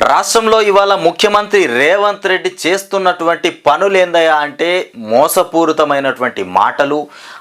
రాష్ట్రంలో ఇవాళ ముఖ్యమంత్రి రేవంత్ రెడ్డి చేస్తున్నటువంటి పనులు ఏందయ్యా అంటే మోసపూరితమైనటువంటి మాటలు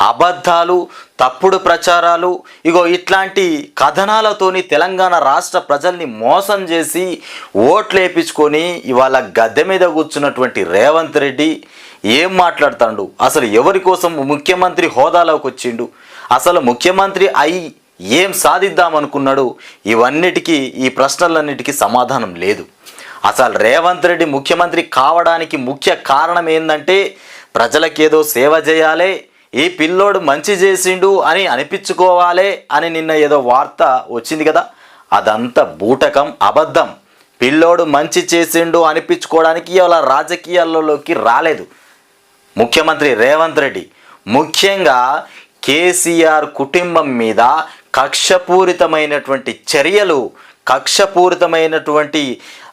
అబద్ధాలు తప్పుడు ప్రచారాలు ఇగో ఇట్లాంటి కథనాలతోని తెలంగాణ రాష్ట్ర ప్రజల్ని మోసం చేసి ఓట్లు వేపించుకొని ఇవాళ గద్దె మీద కూర్చున్నటువంటి రేవంత్ రెడ్డి ఏం మాట్లాడుతాడు? అసలు ఎవరి కోసం ముఖ్యమంత్రి హోదాలోకి వచ్చిండు అసలు ముఖ్యమంత్రి అయి ఏం సాధిద్దాం అనుకున్నాడు ఇవన్నిటికీ ఈ ప్రశ్నలన్నిటికీ సమాధానం లేదు. అసలు రేవంత్ రెడ్డి ముఖ్యమంత్రి కావడానికి ముఖ్య కారణం ఏంటంటే ప్రజలకేదో సేవ చేయాలి ఈ పిల్లోడు మంచి చేసిండు అని అనిపించుకోవాలి అని నిన్న ఏదో వార్త వచ్చింది కదా? అదంతా బూటకం అబద్ధం. పిల్లోడు మంచి చేసిండు అనిపించుకోవడానికి ఇవాళ రాజకీయాలలోకి రాలేదు. ముఖ్యమంత్రి రేవంత్ రెడ్డి. ముఖ్యంగా కేసీఆర్ కుటుంబం మీద కక్షపూరితమైనటువంటి చర్యలు కక్షపూరితమైనటువంటి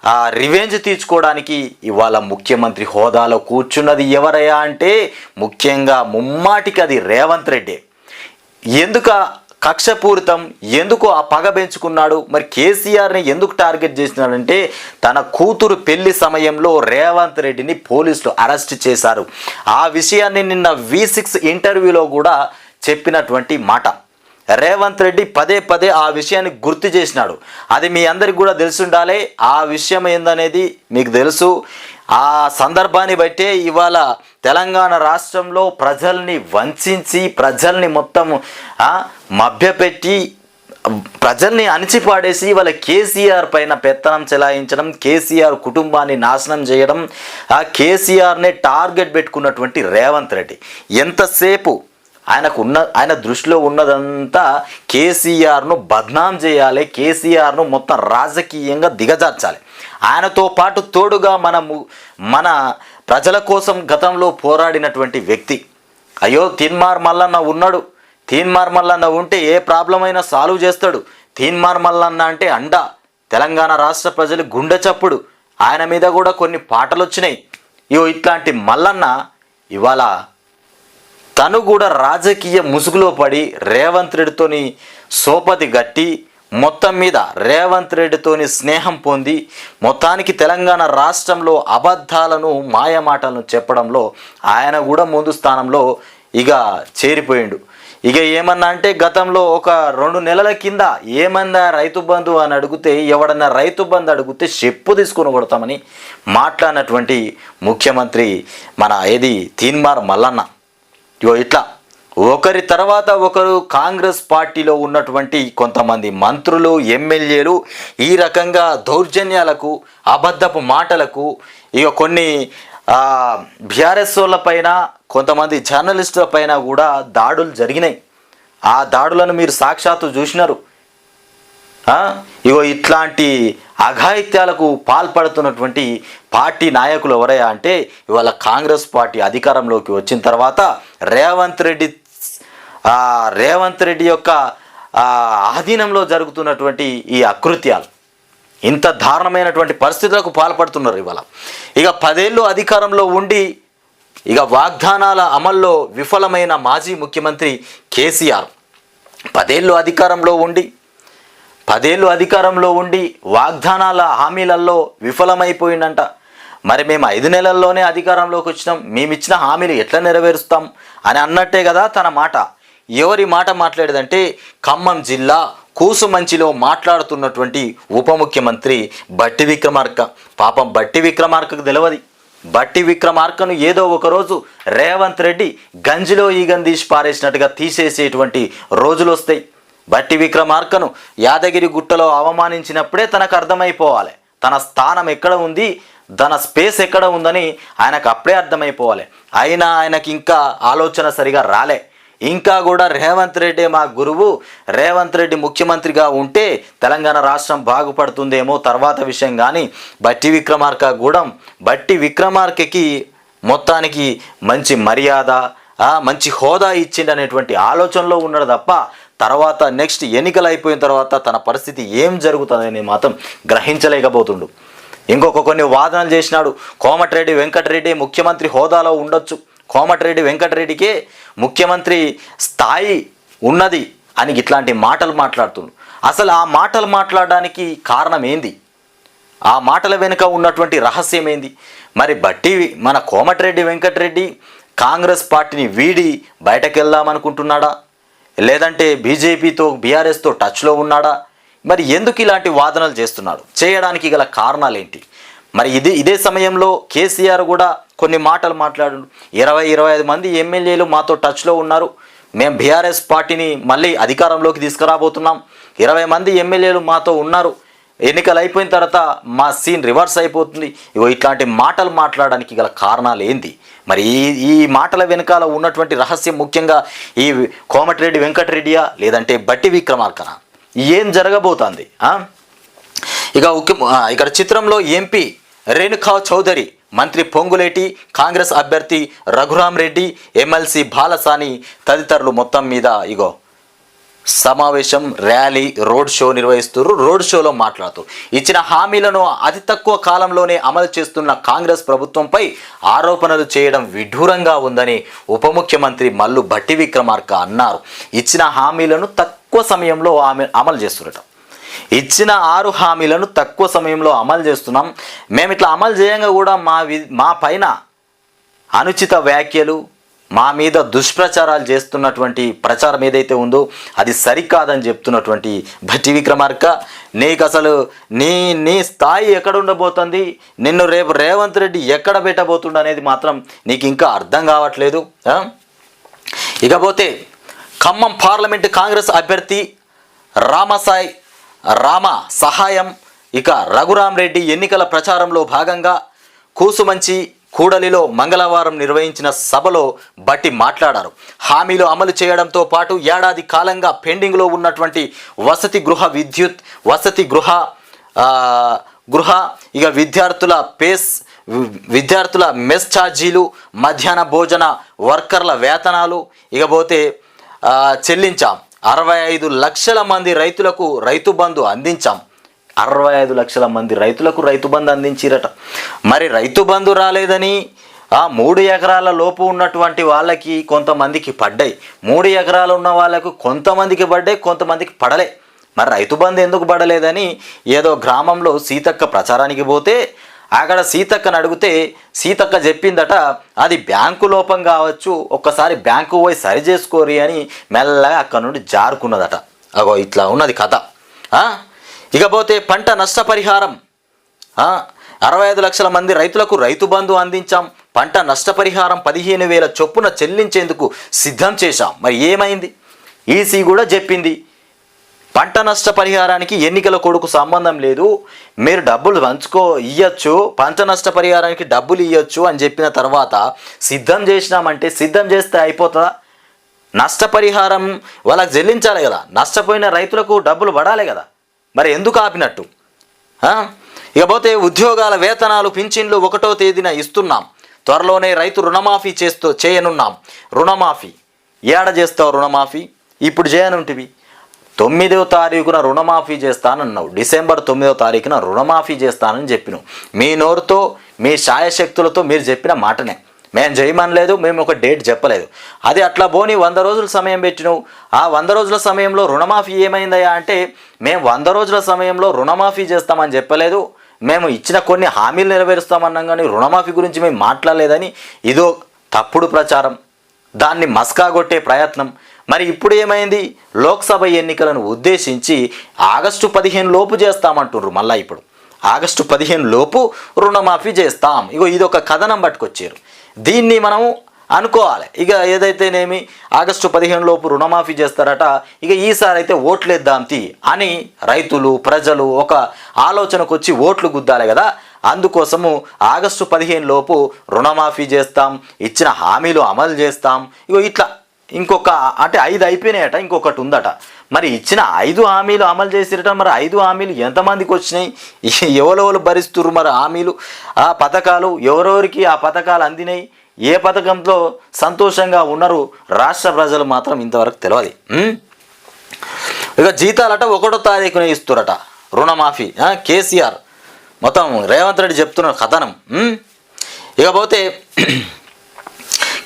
ఆ, రివెంజ్ తీర్చుకోవడానికి ఇవాళ ముఖ్యమంత్రి హోదాలో కూర్చున్నది ఎవరయ్యా అంటే ముఖ్యంగా ముమ్మాటికి అది రేవంత్ రెడ్డి. ఎందుకు కక్షపూరితం ఎందుకు ఆ పగ పెంచుకున్నాడు? మరి కేసీఆర్ని ఎందుకు టార్గెట్ చేసినాడంటే తన కూతురు పెళ్ళి సమయంలో రేవంత్ రెడ్డిని పోలీసులు అరెస్ట్ చేశారు. ఆ విషయాన్ని నిన్న వి సిక్స్ ఇంటర్వ్యూలో కూడా చెప్పినటువంటి మాట. రేవంత్ రెడ్డి పదే పదే ఆ విషయాన్ని గుర్తు చేసినాడు. అది మీ అందరికి కూడా తెలిసి ఉండాలి ఆ విషయం ఏందనేది మీకు తెలుసు. ఆ సందర్భాన్ని బట్టే ఇవాళ తెలంగాణ రాష్ట్రంలో ప్రజల్ని వంచి ప్రజల్ని మొత్తం మభ్యపెట్టి ప్రజల్ని అణిచిపాడేసి వాళ్ళ కేసీఆర్ పైన పెత్తనం చెలాయించడం కేసీఆర్ కుటుంబాన్ని నాశనం చేయడం ఆ కేసీఆర్నే టార్గెట్ పెట్టుకున్నటువంటి రేవంత్ రెడ్డి. ఎంతసేపు ఆయనకు ఉన్న ఆయన దృష్టిలో ఉన్నదంతా కేసీఆర్ను బద్నాం చేయాలి కేసీఆర్ను మొత్తం రాజకీయంగా దిగజార్చాలి. ఆయనతో పాటు తోడుగా మనము మన ప్రజల కోసం గతంలో పోరాడినటువంటి వ్యక్తి. అయ్యో తీన్మార్ మల్లన్న ఉన్నాడు. తీన్మార్ మల్లన్న ఉంటే ఏ ప్రాబ్లం అయినా సాల్వ్ చేస్తాడు. తీన్మార్ మల్లన్న అంటే అండ. తెలంగాణ రాష్ట్ర ప్రజలు గుండె చప్పుడు. ఆయన మీద కూడా కొన్ని పాటలు వచ్చినాయి ఇగో ఇట్లాంటి మల్లన్న ఇవాళ తను కూడా రాజకీయ ముసుగులో పడి రేవంత్ రెడ్డితోని సోపతి గట్టి మొత్తం మీద రేవంత్ రెడ్డితోని స్నేహం పొంది మొత్తానికి తెలంగాణ రాష్ట్రంలో అబద్ధాలను మాయమాటలను చెప్పడంలో ఆయన కూడా ముందు స్థానంలో ఇక చేరిపోయిండు. ఇక ఏమన్నా అంటే గతంలో ఒక రెండు నెలల కింద ఏమన్నా రైతు బంధు అని అడిగితే ఎవడన్నా రైతు బంధు అడిగితే చెప్పు తీసుకుని కొడతామని మాట్లాడినటువంటి ముఖ్యమంత్రి మన ఏది తీన్మార్ మల్లన్న. ఇగో ఇట్లా. ఒకరి తర్వాత ఒకరు కాంగ్రెస్ పార్టీలో ఉన్నటువంటి కొంతమంది మంత్రులు ఎమ్మెల్యేలు ఈ రకంగా దౌర్జన్యాలకు అబద్ధపు మాటలకు ఇక కొన్ని బీఆర్ఎస్ పైన కొంతమంది జర్నలిస్టుల పైన కూడా దాడులు జరిగినాయి. ఆ దాడులను మీరు సాక్షాత్తు చూసినారు. ఇగో ఇట్లాంటి అఘాయిత్యాలకు పాల్పడుతున్నటువంటి పార్టీ నాయకులు ఎవరయ్యా అంటే ఇవాళ కాంగ్రెస్ పార్టీ అధికారంలోకి వచ్చిన తర్వాత రేవంత్ రెడ్డి రేవంత్ రెడ్డి యొక్క ఆధీనంలో జరుగుతున్నటువంటి ఈ అకృత్యాలు ఇంత దారుణమైనటువంటి పరిస్థితులకు పాల్పడుతున్నారు ఇవాళ. ఇక పదేళ్ళు అధికారంలో ఉండి ఇక వాగ్దానాల అమల్లో విఫలమైన మాజీ ముఖ్యమంత్రి కేసీఆర్. పదేళ్ళు అధికారంలో ఉండి పదేళ్ళు అధికారంలో ఉండి వాగ్దానాల హామీలలో విఫలమైపోయిందంట. మరి మేము ఐదు నెలల్లోనే అధికారంలోకి వచ్చినాం. మేము ఇచ్చిన హామీలు ఎట్లా నెరవేరుస్తాం? అని అన్నట్టే కదా తన మాట. ఎవరి మాట మాట్లాడేదంటే ఖమ్మం జిల్లా కూసుమంచిలో మాట్లాడుతున్నటువంటి ఉప ముఖ్యమంత్రి బట్టి విక్రమార్క. పాపం బట్టి విక్రమార్కకు తెలియదు బట్టి విక్రమార్కను ఏదో ఒక రోజు రేవంత్ రెడ్డి గంజిలో ఈగం తీసి పారేసినట్టుగా తీసేసేటువంటి రోజులు వస్తాయి. బట్టి విక్రమార్కను యాదగిరి గుట్టలో అవమానించినప్పుడే తనకు అర్థమైపోవాలి. తన స్థానం ఎక్కడ ఉంది? తన స్పేస్ ఎక్కడ ఉందని ఆయనకు అప్పుడే అర్థమైపోవాలి. అయినా ఆయనకి ఇంకా ఆలోచన సరిగా రాలే. ఇంకా కూడా రేవంత్ రెడ్డి మా గురువు. రేవంత్ రెడ్డి ముఖ్యమంత్రిగా ఉంటే తెలంగాణ రాష్ట్రం బాగుపడుతుందేమో తర్వాత విషయం కానీ బట్టి విక్రమార్క గూడెం. బట్టి విక్రమార్కకి మొత్తానికి మంచి మర్యాద మంచి హోదా ఇచ్చిండనేటువంటి ఆలోచనలో ఉన్నాడు తప్ప తర్వాత నెక్స్ట్ ఎన్నికలు అయిపోయిన తర్వాత తన పరిస్థితి ఏం జరుగుతుందని మాత్రం గ్రహించలేకపోతుండు. ఇంకొక కొన్ని వాదనలు చేసినాడు. కోమటిరెడ్డి వెంకటరెడ్డి ముఖ్యమంత్రి హోదాలో ఉండొచ్చు. కోమటిరెడ్డి వెంకటరెడ్డికే ముఖ్యమంత్రి స్థాయి ఉన్నది అని ఇట్లాంటి మాటలు మాట్లాడుతుండు. అసలు ఆ మాటలు మాట్లాడడానికి కారణం ఏంది? ఆ మాటల వెనుక ఉన్నటువంటి రహస్యం ఏంది? మరి బట్టి మన కోమటిరెడ్డి వెంకటరెడ్డి కాంగ్రెస్ పార్టీని వీడి బయటకు వెళ్దామనుకుంటున్నాడా లేదంటే బీజేపీతో బీఆర్ఎస్తో టచ్లో ఉన్నాడా? మరి ఎందుకు ఇలాంటి వాదనలు చేస్తున్నాడు చేయడానికి గల కారణాలు ఏంటి మరి ఇది ఇదే సమయంలో కేసీఆర్ కూడా కొన్ని మాటలు మాట్లాడు ఇరవై ఇరవై ఐదు మంది ఎమ్మెల్యేలు మాతో టచ్లో ఉన్నారు. మేము బీఆర్ఎస్ పార్టీని మళ్ళీ అధికారంలోకి తీసుకురాబోతున్నాం. ఇరవై మంది ఎమ్మెల్యేలు మాతో ఉన్నారు. ఎన్నికలు అయిపోయిన తర్వాత మా సీన్ రివర్స్ అయిపోతుంది. ఇగో ఇట్లాంటి మాటలు మాట్లాడడానికి గల కారణాలు ఏంది మరి ఈ ఈ మాటల వెనకాల ఉన్నటువంటి రహస్యం ముఖ్యంగా ఈ కోమటిరెడ్డి వెంకటరెడ్డియా లేదంటే బట్టి విక్రమార్కన? ఏం జరగబోతోంది ఇక ఇక్కడ చిత్రంలో ఎంపీ రేణుకా చౌదరి మంత్రి పొంగులేటి కాంగ్రెస్ అభ్యర్థి రఘురామ్ రెడ్డి ఎమ్మెల్సీ బాలసాని తదితరులు మొత్తం మీద ఇగో సమావేశం ర్యాలీ రోడ్ షో నిర్వహిస్తారు రోడ్ షోలో మాట్లాడుతూ ఇచ్చిన హామీలను అతి తక్కువ కాలంలోనే అమలు చేస్తున్న కాంగ్రెస్ ప్రభుత్వంపై ఆరోపణలు చేయడం విడ్డూరంగా ఉందని ఉప ముఖ్యమంత్రి మల్లు భట్టి విక్రమార్క అన్నారు. ఇచ్చిన హామీలను తక్కువ సమయంలో ఆమె అమలు చేస్తున్నట. ఇచ్చిన ఆరు హామీలను తక్కువ సమయంలో అమలు చేస్తున్నాం. మేము ఇట్లా అమలు చేయంగా కూడా మా వి మా పైన అనుచిత వ్యాఖ్యలు మా మీద దుష్ప్రచారాలు చేస్తున్నటువంటి ప్రచారం ఏదైతే ఉందో అది సరికాదని చెప్తున్నటువంటి భట్టి విక్రమార్క నీకు అసలు నీ నీ స్థాయి ఎక్కడ ఉండబోతుంది? నిన్ను రేపు రేవంత్ రెడ్డి ఎక్కడ పెట్టబోతుండు అనేది మాత్రం నీకు ఇంకా అర్థం కావట్లేదు ఇకపోతే ఖమ్మం పార్లమెంటు కాంగ్రెస్ అభ్యర్థి రామసాయి రామ సహాయం ఇక రఘురాం రెడ్డి ఎన్నికల ప్రచారంలో భాగంగా కూసుమంచి కూడలిలో మంగళవారం నిర్వహించిన సభలో బట్టి మాట్లాడారు. హామీలు అమలు చేయడంతో పాటు ఏడాది కాలంగా పెండింగ్లో ఉన్నటువంటి వసతి గృహ విద్యుత్ వసతి గృహ గృహ ఇక విద్యార్థుల పేస్ విద్యార్థుల మెస్ ఛార్జీలు మధ్యాహ్న భోజన వర్కర్ల వేతనాలు ఇకపోతే చెల్లించాం. అరవై ఐదు లక్షల మంది రైతులకు రైతు బంధు అందించాం. అరవై ఐదు లక్షల మంది రైతులకు రైతు బంధు అందించిరట. మరి రైతు బంధు రాలేదని ఆ మూడు ఎకరాల లోపు ఉన్నటువంటి వాళ్ళకి కొంతమందికి పడ్డాయి. మూడు ఎకరాలు ఉన్న వాళ్ళకు కొంతమందికి పడ్డాయి కొంతమందికి పడలే. మరి రైతు బంధు ఎందుకు పడలేదని ఏదో గ్రామంలో సీతక్క ప్రచారానికి పోతే అక్కడ సీతక్కను అడిగితే సీతక్క చెప్పిందట అది బ్యాంకు లోపం కావచ్చు ఒక్కసారి బ్యాంకు పోయి సరి చేసుకోరి అని మెల్లగా అక్కడ నుండి జారుకున్నదట. అగో ఇట్లా ఉన్నది కథ. ఇకపోతే పంట నష్టపరిహారం. అరవై ఐదు లక్షల మంది రైతులకు రైతు బంధు అందించాం. పంట నష్టపరిహారం పదిహేను వేల చొప్పున చెల్లించేందుకు సిద్ధం చేశాం. మరి ఏమైంది? ఈసీ కూడా చెప్పింది. పంట నష్టపరిహారానికి ఎన్నికల కొడుకు సంబంధం లేదు. మీరు డబ్బులు పంచుకో ఇయ్యచ్చు. పంట నష్టపరిహారానికి డబ్బులు ఇవ్వచ్చు అని చెప్పిన తర్వాత సిద్ధం చేసినామంటే సిద్ధం చేస్తే అయిపోతుందా? నష్టపరిహారం వాళ్ళకి చెల్లించాలి కదా. నష్టపోయిన రైతులకు డబ్బులు పడాలి కదా. మరి ఎందుకు ఆపినట్టు? ఇకపోతే ఉద్యోగాల వేతనాలు పింఛన్లు ఒకటో తేదీన ఇస్తున్నాం. త్వరలోనే రైతు రుణమాఫీ చేస్తూ చేయనున్నాం. రుణమాఫీ. ఏడ చేస్తావు రుణమాఫీ? ఇప్పుడు చేయనుంటివి. తొమ్మిదవ తారీఖున రుణమాఫీ చేస్తానన్నావు. డిసెంబర్ తొమ్మిదవ తారీఖున రుణమాఫీ చేస్తానని చెప్పినావు. మీ నోరుతో మీ శాయశక్తులతో మీరు చెప్పిన మాటనే. మేము చేయమనలేదు మేము ఒక డేట్ చెప్పలేదు. అది అట్లా పోని వంద రోజుల సమయం పెట్టినావు. ఆ వంద రోజుల సమయంలో రుణమాఫీ ఏమైందయ్యా అంటే మేము వంద రోజుల సమయంలో రుణమాఫీ చేస్తామని చెప్పలేదు. మేము ఇచ్చిన కొన్ని హామీలు నెరవేరుస్తామన్నాం కానీ రుణమాఫీ గురించి మేము మాట్లాడలేదని ఇదో తప్పుడు ప్రచారం. దాన్ని మస్కా కొట్టే ప్రయత్నం. మరి ఇప్పుడు ఏమైంది? లోక్సభ ఎన్నికలను ఉద్దేశించి ఆగస్టు పదిహేను లోపు చేస్తామంటుర్రు మళ్ళీ ఇప్పుడు. ఆగస్టు పదిహేను లోపు రుణమాఫీ చేస్తాం. ఇగో ఇది ఒక కథనం పట్టుకొచ్చారు. దీన్ని మనం అనుకోవాలి. ఇక ఏదైతేనేమి ఆగస్టు పదిహేను లోపు రుణమాఫీ చేస్తారట ఇక ఈసారి అయితే ఓట్లేద్దాం తీ అని రైతులు ప్రజలు ఒక ఆలోచనకు వచ్చి ఓట్లు గుద్దాలి కదా. అందుకోసము ఆగస్టు పదిహేను లోపు రుణమాఫీ చేస్తాం ఇచ్చిన హామీలు అమలు చేస్తాం. ఇగో ఇట్లా ఇంకొక అంటే ఐదు అయిపోయినాయట ఇంకొకటి ఉందట. మరి ఇచ్చిన ఐదు హామీలు అమలు చేసిరట మరి ఐదు హామీలు ఎంతమందికి వచ్చినాయి? ఎవరెవరు భరిస్తున్నారు మరి హామీలు? ఆ పథకాలు ఎవరెవరికి ఆ పథకాలు అందినాయి? ఏ పథకంతో సంతోషంగా ఉన్నారు? రాష్ట్ర ప్రజలు మాత్రం ఇంతవరకు తెలియదు ఇక జీతాలట ఒకటో తారీఖున ఇస్తురట రుణమాఫీ. కేసీఆర్. మొత్తం రేవంత్ రెడ్డి చెప్తున్న కథనం. ఇకపోతే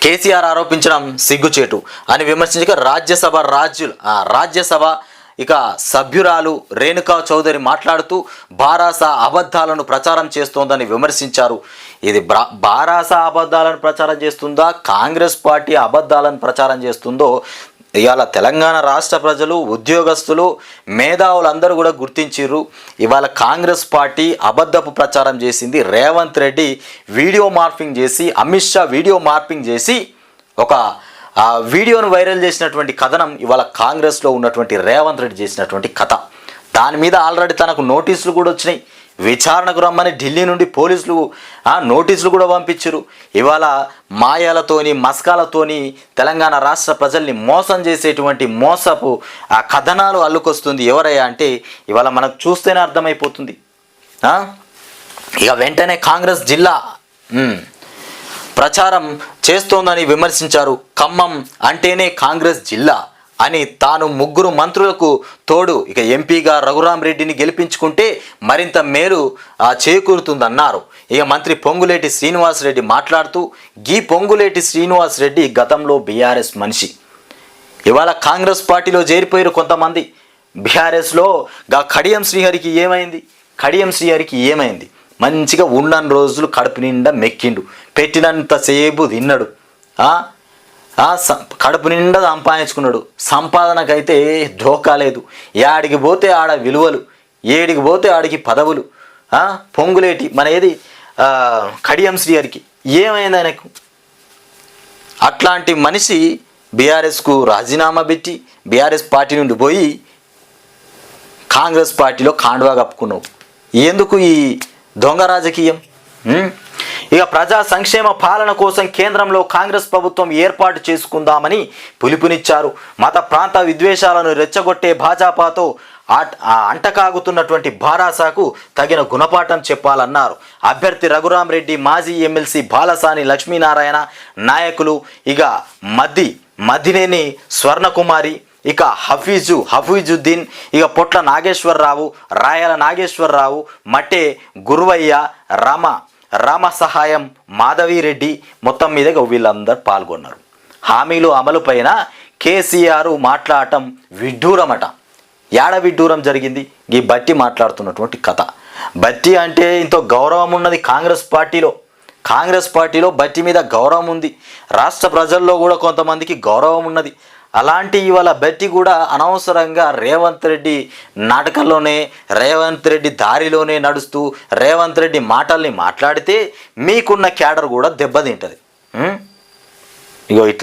కేసీఆర్ ఆరోపించడం సిగ్గుచేటు అని విమర్శించక రాజ్యసభ రాజ్యులు ఆ, రాజ్యసభ ఇక సభ్యురాలు రేణుకా చౌదరి మాట్లాడుతూ బారాస అబద్ధాలను ప్రచారం చేస్తోందని విమర్శించారు. ఇది బ్రా బారాస అబద్ధాలను ప్రచారం చేస్తుందా? కాంగ్రెస్ పార్టీ అబద్ధాలను ప్రచారం చేస్తుందో ఇవాళ తెలంగాణ రాష్ట్ర ప్రజలు ఉద్యోగస్తులు మేధావులందరూ కూడా గుర్తించారు ఇవాళ కాంగ్రెస్ పార్టీ అబద్ధపు ప్రచారం చేసింది. రేవంత్ రెడ్డి వీడియో మార్పింగ్ చేసి అమిత్ షా వీడియో మార్పింగ్ చేసి ఒక వీడియోను వైరల్ చేసినటువంటి కథనం ఇవాళ కాంగ్రెస్లో ఉన్నటువంటి రేవంత్ రెడ్డి చేసినటువంటి కథ. దాని మీద ఆల్రెడీ తనకు నోటీసులు కూడా వచ్చినాయి. విచారణకు రమ్మని ఢిల్లీ నుండి పోలీసులు ఆ, నోటీసులు కూడా పంపించారు. ఇవాళ మాయాలతోని మస్కాలతోని తెలంగాణ రాష్ట్ర ప్రజల్ని మోసం చేసేటువంటి మోసపు ఆ కథనాలు అల్లుకొస్తుంది ఎవరయ్యా అంటే ఇవాళ మనకు చూస్తేనే అర్థమైపోతుంది. ఇక వెంటనే కాంగ్రెస్ జిల్లా ప్రచారం చేస్తోందని విమర్శించారు ఖమ్మం అంటేనే కాంగ్రెస్ జిల్లా. అని తాను ముగ్గురు మంత్రులకు తోడు ఇక ఎంపీగా రఘురాం రెడ్డిని గెలిపించుకుంటే మరింత మేలు చేకూరుతుందన్నారు. ఇక మంత్రి పొంగులేటి శ్రీనివాస్ రెడ్డి మాట్లాడుతూ గీ పొంగులేటి శ్రీనివాస్ రెడ్డి గతంలో బీఆర్ఎస్ మనిషి. ఇవాళ కాంగ్రెస్ పార్టీలో చేరిపోయారు కొంతమంది. బీఆర్ఎస్లో గా కడియం శ్రీహరికి ఏమైంది? కడియం శ్రీహరికి ఏమైంది? మంచిగా ఉన్న రోజులు కడుపు నిండా మెక్కిండు. పెట్టినంతసేపు తిన్నాడు. ఆ? కడుపు నిండా సంపాదించుకున్నాడు. సంపాదనకైతే ధోకా లేదు. యాడికి పోతే ఆడ విలువలు ఏడికి పోతే ఆడికి పదవులు పొంగులేటి మన ఏది కడియం కడియం శ్రీహరికి ఏమైంది ఆయనకు? అట్లాంటి మనిషి బీఆర్ఎస్కు రాజీనామా పెట్టి బీఆర్ఎస్ పార్టీ నుండి పోయి కాంగ్రెస్ పార్టీలో కాండవా కప్పుకున్నావు. ఎందుకు ఈ దొంగ రాజకీయం? ఇక ప్రజా సంక్షేమ పాలన కోసం కేంద్రంలో కాంగ్రెస్ ప్రభుత్వం ఏర్పాటు చేసుకుందామని పిలుపునిచ్చారు. మత ప్రాంత విద్వేషాలను రెచ్చగొట్టే భాజపాతో ఆ అంటకాగుతున్నటువంటి భారాసాకు తగిన గుణపాఠం చెప్పాలన్నారు. అభ్యర్థి రఘురాం రెడ్డి మాజీ ఎమ్మెల్సీ బాలసాని లక్ష్మీనారాయణ నాయకులు ఇక మద్ది మద్దినేని స్వర్ణకుమారి ఇక హఫీజు హఫీజుద్దీన్ ఇక పొట్ల నాగేశ్వరరావు రాయల నాగేశ్వరరావు మటే గురువయ్య రమ రామ సహాయం మాధవిరెడ్డి మొత్తం మీదగా వీళ్ళందరూ పాల్గొన్నారు. హామీలు అమలు పైన కేసీఆర్ మాట్లాడటం విడ్డూరమట. ఏడ విడ్డూరం జరిగింది? ఈ బట్టి మాట్లాడుతున్నటువంటి కథ. బట్టి అంటే ఇంత గౌరవం ఉన్నది కాంగ్రెస్ పార్టీలో. కాంగ్రెస్ పార్టీలో బట్టి మీద గౌరవం ఉంది. రాష్ట్ర ప్రజల్లో కూడా కొంతమందికి గౌరవం ఉన్నది. అలాంటి ఇవాళ బట్టి కూడా అనవసరంగా రేవంత్ రెడ్డి నాటకంలోనే రేవంత్ రెడ్డి దారిలోనే నడుస్తూ రేవంత్ రెడ్డి మాటల్ని మాట్లాడితే మీకున్న క్యాడర్ కూడా దెబ్బతింటుంది. ఇగో